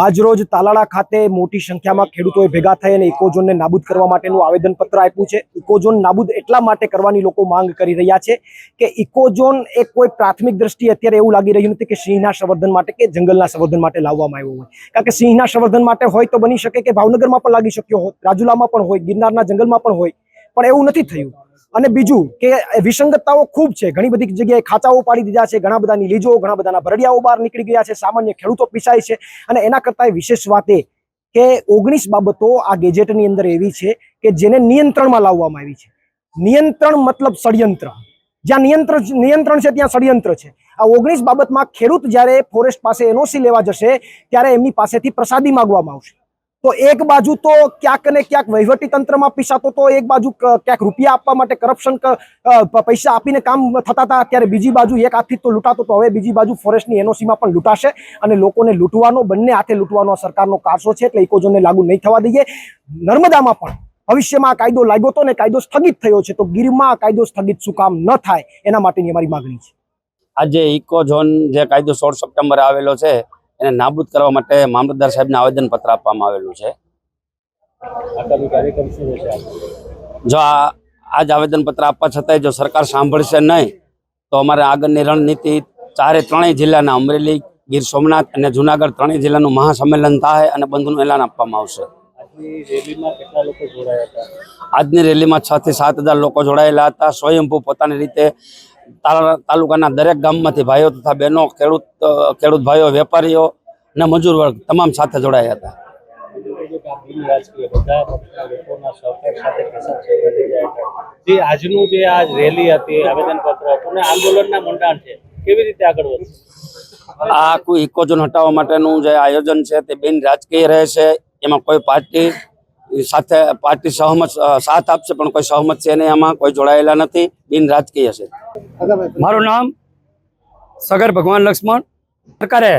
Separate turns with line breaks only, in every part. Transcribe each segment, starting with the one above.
આજરોજ તાલાળા ખાતે મોટી સંખ્યામાં ખેડૂતોએ ભેગા થઈ અને ઇકોઝોનને નાબૂદ કરવા માટેનું આવેદનપત્ર આપ્યું છે. ઇકોઝોન નાબૂદ એટલા માટે કરવાની લોકો માંગ કરી રહ્યા છે કે ઇકોઝોન એ કોઈ પ્રાથમિક દ્રષ્ટિએ અત્યારે એવું લાગી રહ્યું નથી કે સિંહના સંવર્ધન માટે કે જંગલના સંવર્ધન માટે લાવવામાં આવ્યું હોય. કારણ કે સિંહના સંવર્ધન માટે હોય તો બની શકે કે ભાવનગરમાં પણ લાગી શક્યો હોત, રાજુલામાં પણ હોય, ગિરનારના જંગલમાં પણ હોય, પણ એવું નથી થયું. અને બીજું કે વિસંગતતાઓ ખૂબ છે. ઘણી બધી જગ્યાએ ખાચાઓ પાડી દીધા છે. ઘણા બધાની લીજો ઘણા બધાના ભરડિયાઓ બહાર નીકળી ગયા છે. સામાન્ય ખેડૂતો પીસાય છે. અને એના કરતાં વિશેષ વાત એ કે ઓગણીસ બાબતો આ ગેજેટની અંદર એવી છે કે જેને નિયંત્રણમાં લાવવામાં આવી છે. નિયંત્રણ મતલબ ષડયંત્ર. જ્યાં નિયંત્રણ નિયંત્રણ છે ત્યાં ષડયંત્ર છે. આ ઓગણીસ બાબતમાં ખેડૂત જ્યારે ફોરેસ્ટ પાસે એનઓસી લેવા જશે, ત્યારે એમની પાસેથી પ્રસાદી માંગવામાં આવશે. તો એક બાજુ તો ક્યાંક ને ક્યાંક વહીવટી તંત્રમાં પીસાતો તો એક બાજુ ક્યાંક રૂપિયા આપવા માટે કરપ્શન પૈસા આપીને કામ થતા હતા, ત્યારે બીજી બાજુ એક હાથથી તો લૂંટાતો તો હવે બીજી બાજુ ફોરેસ્ટની એનઓસીમાં પણ લૂંટાશે અને લોકોને લૂંટવાનો, બંને હાથે લૂંટવાનો સરકારનો કારસો છે એટલે ઇકોઝોનને લાગુ નહીં થવા દઈએ. નર્મદામાં પણ ભવિષ્યમાં કાયદો લાગ્યો હતો ને કાયદો સ્થગિત થયો છે, તો ગીરમાં કાયદો સ્થગિત શું કામ ન થાય એના માટેની અમારી માગણી છે.
આજે ઇકોઝોન જે કાયદો સોળ સપ્ટેમ્બરે આવેલો છે એને નાબૂદ કરવા માટે મામલતદાર સાહેબને આવેદનપત્ર આપવામાં આવેલું છે. જો આ આજ આવેદનપત્ર આપવા છતાંય જો સરકાર સાંભળશે નહીં, તો અમારે આગળની રણનીતિ ચારે ત્રણેય જિલ્લાના અમરેલી, ગીર સોમનાથ અને જુનાગઢ ત્રણેય જિલ્લાનું મહાસંમેલન થાય અને બંધનું એલાન આપવામાં આવશે. આજની રેલીમાં છ થી સાત હજાર લોકો જોડાયેલા હતા. સ્વયંભૂ પોતાની રીતે તાલુકાના દરેક ગામમાંથી ભાઈઓ તથા બહેનો ખેડૂત ખેડૂત ભાઈઓ વેપારીઓ અને મજૂર વર્ગ તમામ સાથે જોડાયા હતા.
જે આજનું જે આ રેલી હતી આવેદનપત્ર હતું આંદોલનના મંડાણ છે કેવી રીતે આગળ વધશે
આ આખું ઇકોઝોન હટાવવા માટેનું જે આયોજન છે તે બિન રાજકીય રહેશે એમાં કોઈ પાર્ટી સાથે પાર્ટી સહમત સાથ આપશે, પણ કોઈ સહમત છે નહીં આમાં, કોઈ જોડાયેલા નથી, બિન રાજકીય છે.
મારું નામ સગર ભગવાન લક્ષ્મણ. સરકારે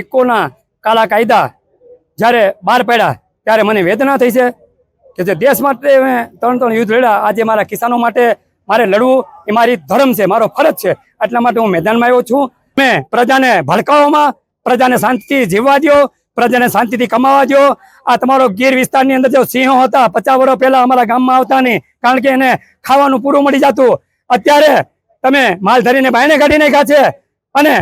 ઇકોના કાળા કાયદા જ્યારે બહાર પડ્યા, ત્યારે મને વેદના થઈ છે કે જે દેશ માટે મેં ત્રણ ત્રણ યુદ્ધ લડ્યા, આજે મારા કિસાનો માટે મારે લડવું એ મારી ધર્મ છે, મારો ફરજ છે. એટલા માટે હું મેદાનમાં આવ્યો છું. મેં પ્રજાને ભડકાવવામાં, પ્રજાને શાંતિથી જીવવા દો પ્રજાને શાંતિથી કમાવા દો આ તમારો ગીર વિસ્તારની અંદર જો સિંહો હતા પચાસ વર્ષ પહેલા અમારા ગામમાં આવતા નહીં કારણ કે એને ખાવાનું પૂરું મળી જતું. અત્યારે તમે માલ ધરીને બાયણે કાઢી નાખ્યા છે અને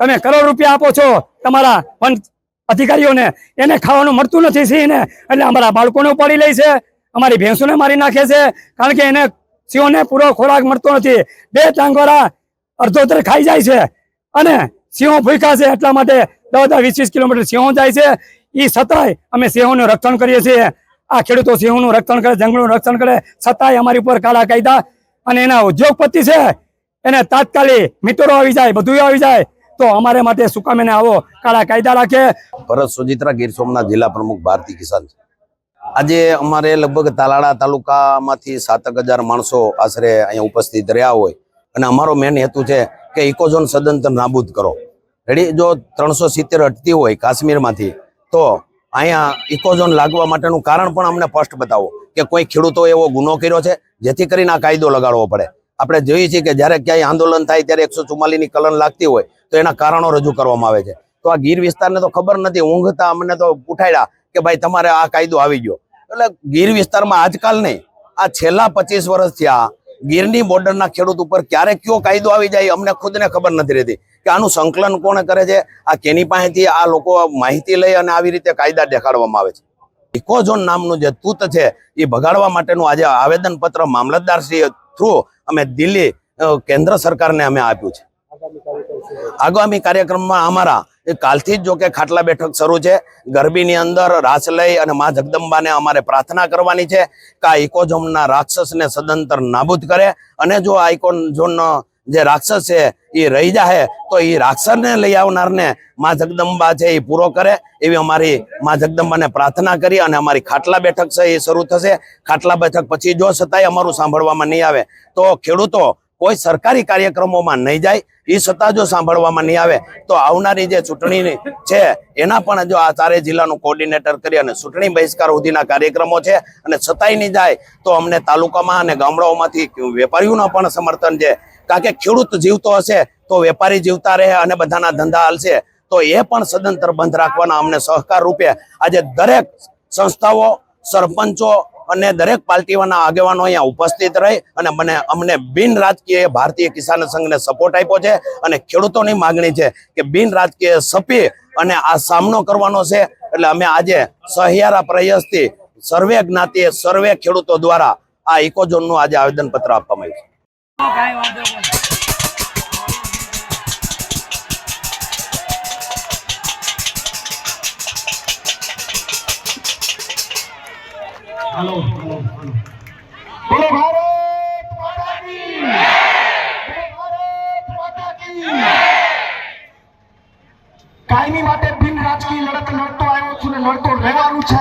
તમે કરોડ રૂપિયા આપો છો તમારા વન અધિકારીઓને. એને ખાવાનું મળતું નથી સિંહને, એટલે અમારા બાળકોને ઉપાડી લે છે. અમારી ભેંસોને મારી નાખે છે, કારણ કે એને સિંહોને પૂરો ખોરાક મળતો નથી. બે ટાંગોરા અડધોતર ખાઈ જાય છે અને સિંહો ભૂખ્યા છે એટલા માટે દસ દસ વીસ વીસ કિલોમીટર સિંહો જાય છે. એ છતાંય અમે સિંહોનું રક્ષણ કરીએ છીએ. આ ખેડૂતો સિંહોનું રક્ષણ કરે, જંગલનું રક્ષણ કરે. છતાંય અમારી ઉપર કાળા કાયદા અને એના ઉદ્યોગપતિ છે. એને તાત્કાલિક મિત્રો આવી જાય બધું આવી જાય. તો અમારે માટે શું કામ એને આવો કાળા કાયદા રાખે?
ભરત સુજિત્રા ગીર સોમનાથ જિલ્લા પ્રમુખ ભારતીય કિસાન. આજે અમારે લગભગ તાલાળા તાલુકામાંથી સાતક હજાર માણસો આશરે અહીંયા ઉપસ્થિત રહ્યા હોય. અને અમારો મેન હેતુ છે કે ઇકોઝોન સદંતર નાબૂદ કરો. રેડી? જો ત્રણસો સિત્તેર અટતી હોય કાશ્મીરમાંથી, તો અહીંયા ઇકોઝોન લાગવા માટેનું કારણ પણ અમને સ્પષ્ટ બતાવો કે કોઈ ખેડૂતો એવો ગુનો કર્યો છે જેથી કરીને આ કાયદો લગાડવો પડે. આપણે જોઈએ છીએ કે જ્યારે ક્યાંય આંદોલન થાય ત્યારે એકસો ચુમ્માલીસની કલન લાગતી હોય તો એના કારણો રજૂ કરવામાં આવે છે. તો આ ગીર વિસ્તારને તો ખબર નથી, ઊંઘતા અમને તો ઉઠાડ્યા કે ભાઈ તમારે આ કાયદો આવી ગયો. એટલે ગીર વિસ્તારમાં આજકાલ નહીં, આ છેલ્લા પચીસ વર્ષથી આ ગીરની બોર્ડરના ખેડૂત ઉપર ક્યારે કયો કાયદો આવી જાય અમને ખુદને ખબર નથી રહેતી. કે આનું સંકલન કોણ કરે છે? આ કેની પાસેથી આ લોકો માહિતી લઈ અને આવી રીતે કાયદા દેખાડવામાં આવે છે. ઇકોઝોન નામનું જે તૂત છે, એ ભગાડવા માટેનું આજે આવેદનપત્ર મામલતદાર શ્રી થ્રુ અમે દિલ્હી કેન્દ્ર સરકારને અમે આપ્યું છે. આગામી કાર્યક્રમમાં અમારા કાલથી જ જો કે ખાટલા બેઠક શરૂ છે, ગરબીની અંદર રાસ લઈ અને મા જગદંબાને અમારે પ્રાર્થના કરવાની છે કે આ ઇકોઝોનના રાક્ષસને સદંતર નાબૂદ કરે. અને જો આ ઇકોઝોનનો જે રાક્ષસ છે એ રહી જાય તો એ રાક્ષસને લઈ આવનારને મા જગદંબા છે એ પૂરો કરે એવી અમારી મા જગદંબાને પ્રાર્થના કરી અને અમારી ખાટલા બેઠક છે એ શરૂ થશે. ખાટલા બેઠક પછી જો છતાંય અમારું સાંભળવામાં નહીં આવે, તો ખેડૂતો કોઈ સરકારી કાર્યક્રમોમાં નહીં જાય એ છતાં જો સાંભળવામાં નહીં આવે, તો આવનારી જે ચૂંટણી છે, એના પણ જો આ ચારે જિલ્લાનું કોર્ડિનેટર કરી અને ચૂંટણી બહિષ્કાર સુધીના કાર્યક્રમો છે અને છતાંય નહીં જાય, તો અમને તાલુકામાં અને ગામડાઓમાંથી વેપારીઓના પણ સમર્થન છે. કારણ કે ખેડૂત જીવતો હશે તો વેપારી જીવતા રહે અને બધાના ધંધા હાલશે. તો એ પણ સદંતર બંધ રાખવાના અમને સહકાર રૂપે આજે દરેક સંસ્થાઓ, સરપંચો અને દરેક પાર્ટીઓના આગેવાનો અહીંયા ઉપસ્થિત રહી અને મને અમને બિન રાજકીય ભારતીય કિસાન સંઘને સપોર્ટ આપ્યો છે અને ખેડૂતોની માગણી છે કે બિન રાજકીય સપી અને આ સામનો કરવાનો છે. એટલે અમે આજે સહિયારા પ્રયાસથી સર્વે જ્ઞાતિએ સર્વે ખેડૂતો દ્વારા આ ઇકોઝોનનું આજે આવેદનપત્ર આપવામાં આવ્યું છે.
બોલો ભારત માતા કી ભારત માતા કી કાયમી માટે બિન રાજકીય લડત લડતો આવ્યો છું ને લડતો રહેવાનું છે.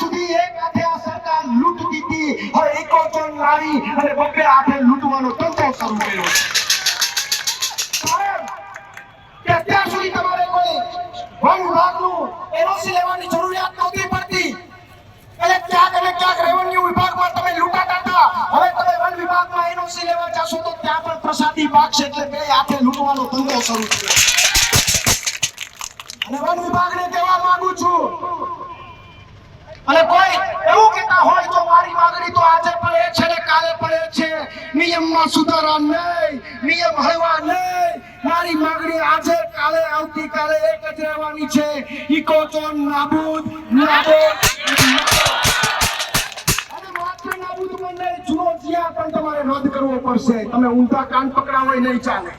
સુધી એક હાથે આ સરકાર લૂંટતી હતી હવે ઇકોઝોન લાવી અને બબ્બે હાથે લૂંટવાનો ધંધો શરૂ કર્યો છે. અત્યાર સુધી તમારે કોઈ વન વિભાગનું એનઓસી લેવાની જરૂરિયાત નહોતી પડતી. એટલે ક્યાંક અને ક્યાંક રેવન્યુ વિભાગમાં તમે લૂંટાતા હતા. હવે તમે વન વિભાગમાં એનઓસી લેવા જશો તો ત્યાં પણ પ્રસાદી પાકશે એટલે બે હાથે લૂંટવાનો ધંધો શરૂ થયો અને વન વિભાગને કહેવા માંગુ છું અને કોઈ એવું કહેતા હોય તો મારી માંગણી તો આજે પણ છે ને કાલે પણ છે. નિયમમાં સુધારા નહીં, નિયમ હળવા નહીં. મારી માંગણી આજે, કાલે, આવતીકાલે એક જ રહેવાની છે. ઇકોઝોન નાબૂદ નાબૂદ. માત્ર નાબૂદ પણ તમારે રદ કરવો પડશે. તમે ઊંધા કાન પકડાવો નહીં ચાલે.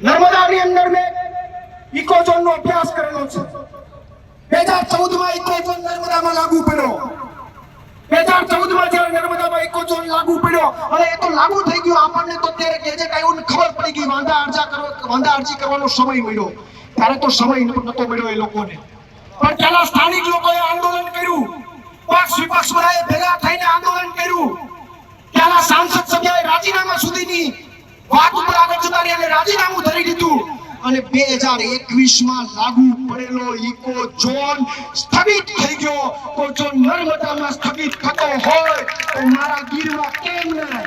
નર્મદાની અંદર મેં ઇકોઝોન નો અભ્યાસ કરેલો છે. બે હજાર ચૌદમાં ઇકોઝોન નર્મદામાં લાગુ પડ્યો. બે હજાર ચૌદમાં જયારે નર્મદામાં ઇકોઝોન લાગુ પડ્યો અને એ તો લાગુ થઈ ગયો આપણને તો ત્યારે ગેજેટ આવ્યું ખબર પડી ગઈ, વાંધા અરજા કરો, વાંધા અરજી કરવાનો સમય મળ્યો. ત્યારે તો સમય નતો મળ્યો એ લોકોને. પણ ત્યાંના સ્થાનિક લોકોએ આંદોલન કર્યું. પક્ષ વિપક્ષ બધાએ ભેગા થઈને આંદોલન કર્યું. ત્યાંના સાંસદ સભ્યએ રાજીનામા સુધીની વાત ઉપર આગળ જતા અને રાજીનામું ધરી દીધું. અને બે હજાર લાગુ પડેલો ઇકો ઝોન સ્થગિત થઈ ગયો. તો જો નર્મદામાં સ્થગિત થતો હોય, તો મારા ગીરમાં કેમ નહીં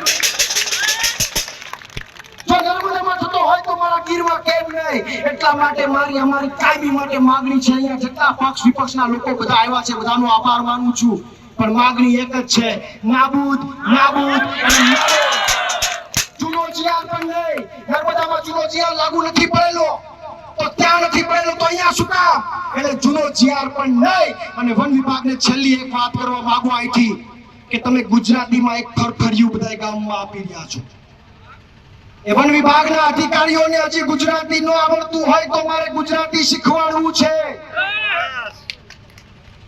જો નર્મદામાં થતો હોય, તો મારા ગીરમાં કેમ નહીં એટલા માટે મારી, અમારી કાયમી માટે માગણી છે અહીંયા જેટલા પક્ષ વિપક્ષના લોકો બધા આવ્યા છે, બધાનો આભાર માનું છું. પણ માગણી એક જ છે, નાબૂદ નાબૂદ અને નાબૂદ. જીઆર પણ નહીં. નર્મદામાં જૂનો જીઆર લાગુ નથી પડેલો. તો ત્યાં નથી પડેલો તો અહીંયા શું કામ? એટલે જૂનો જીઆર પણ નહીં. અને વન વિભાગને છેલ્લી એક વાત કરવા માંગુ અહીંથી કે તમે ગુજરાતીમાં એક ફરફરિયું બધા ગામમાં આપી રહ્યા છો. એ વન વિભાગના અધિકારીઓને હજી ગુજરાતી ન આવડતું હોય તો મારે ગુજરાતી શીખવાડવું છે.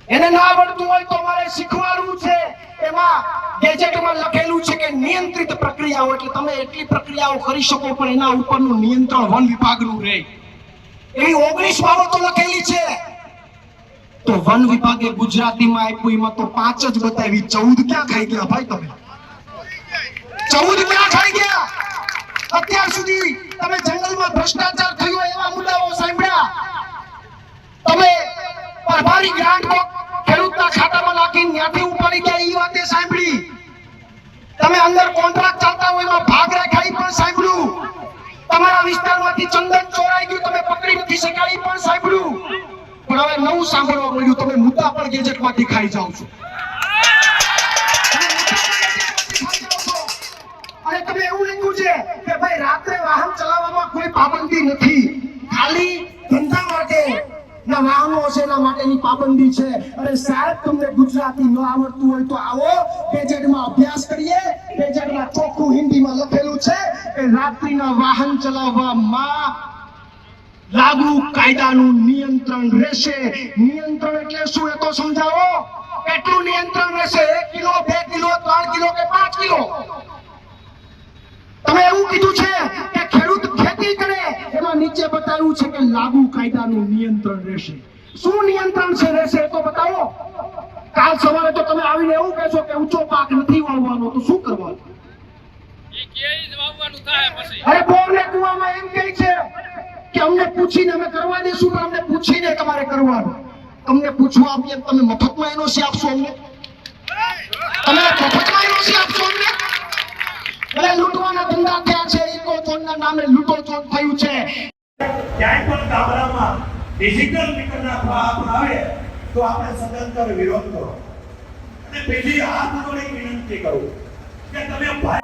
એને ના આવડતું હોય તો મારે શીખવાડવું છે. એમાં ગેજેટમાં લખેલું છે કે નિયંત્રિત પ્રક્રિયાઓ, એટલે તમે એટલી પ્રક્રિયાઓ કરી શકો પણ એના ઉપરનું નિયંત્રણ વન વિભાગનું રહે. એવી ઓગણીસ બાબતો લખેલી છે. તો વન વિભાગે ગુજરાતીમાં આપ્યું, એમાં તો પાંચ જ બતાવી. ચૌદ ક્યાં ખાઈ ગયા ભાઈ તમે? ચૌદ ક્યાં ખાઈ ગયા? અત્યાર સુધી તમે જંગલમાં ભ્રષ્ટાચાર ગયા એ વાતે સાંભળી. તમે અંદર કોન્ટ્રાક્ટ ચાલતા હોય એમાં ભાગ રાખાઈ પણ સાંભળ્યું. તમારા વિસ્તારમાંથી ચંદન ચોરાઈ ગયું, તમે પકડી નથી શકાય પણ સાંભળ્યું. પણ હવે નવું સાંભળવા મળ્યું, તમે મુદ્દા પણ ગેજેટમાંથી ખાઈ જાઓ છો. અને તમે એવું લખ્યું છે કે ભાઈ રાત્રે વાહન ચલાવવામાં કોઈ પાબંદી નથી. ખાલી ધંધા માટે ના, વાહનો છે એના માટેની પાબંદી છે. અરે સાહેબ, તમને ગુજરાતી ન આવડતું હોય તો આવો. ગેજેટમાં અભ્યાસ કરીએ. ગેજેટમાં ચોખ્ખું હિન્દીમાં લખેલું છે કે રાત્રિના વાહન ચલાવવામાં લાગુ કાયદાનું નિયંત્રણ રહેશે. નિયંત્રણ એટલે શું એ તો સમજાવો. કેટલું નિયંત્રણ રહેશે? એક કિલો, બે કિલો, ત્રણ કિલો કે પાંચ કિલો? તમે એવું કીધું છે કે ખેડૂત ખેતી કરે એમાં નીચે બતાવ્યું છે કે લાગુ કાયદાનું નિયંત્રણ રહેશે. શું નિયંત્રણ છે રહેશે તો બતાવો. કાલ સવારે તો તમે આવીને એવું કહેશો કે ઊંચો પાક નથી વાવવાનો તો શું કરવાનું? અરે બોર કુવામાં એમ કહે છે કે અમને પૂછીને અમે કરવા પણ અમને પૂછીને તમારે કરવાનું. તમને પૂછવા આપીએ તમે મફતમાં એનઓસી આપશો અમને? તમે મફતમાં એનઓસી આપશો અમને? એટલે લૂંટવાના ધંધા થયા છે ઇકો ઝોનના નામે લૂંટો ઝોન થયું છે.
ક્યાંય પણ ગામડામાં ડિજિટલ મીટરના ભાવ આવે તો આપણે સદંતર વિરોધ કરો. અને પેલી હાથ જોડી વિનંતી કરું કે તમે ભાઈ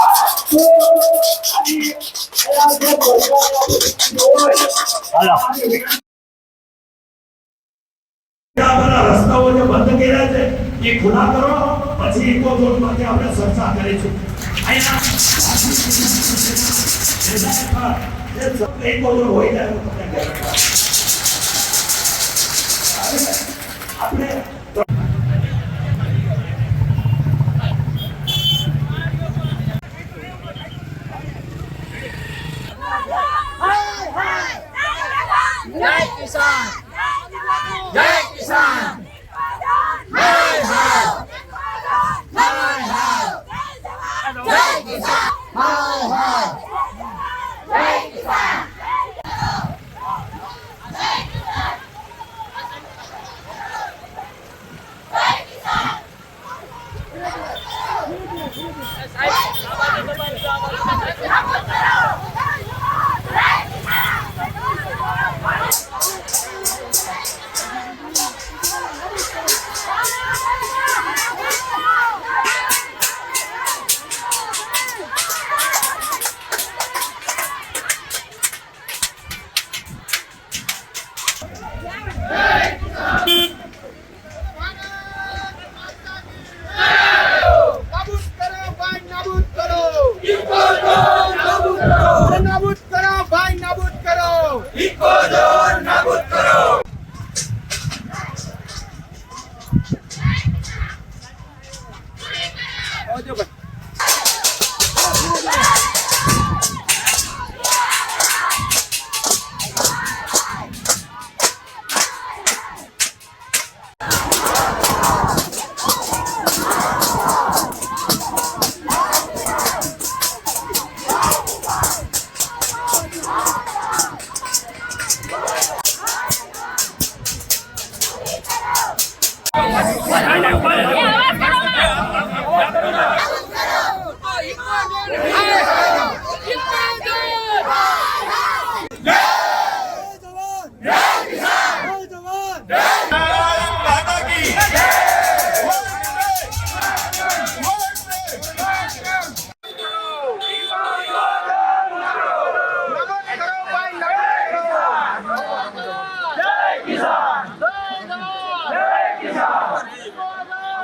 રસ્તાઓ જે બંધ કર્યા છે એ ખુલ્લા કરો પછી ઇકો ઝોન આપણે ચર્ચા કરીશું. અહીંયા ઇકો ઝોન હોય જાય તો તમને કહેવાય. આપણે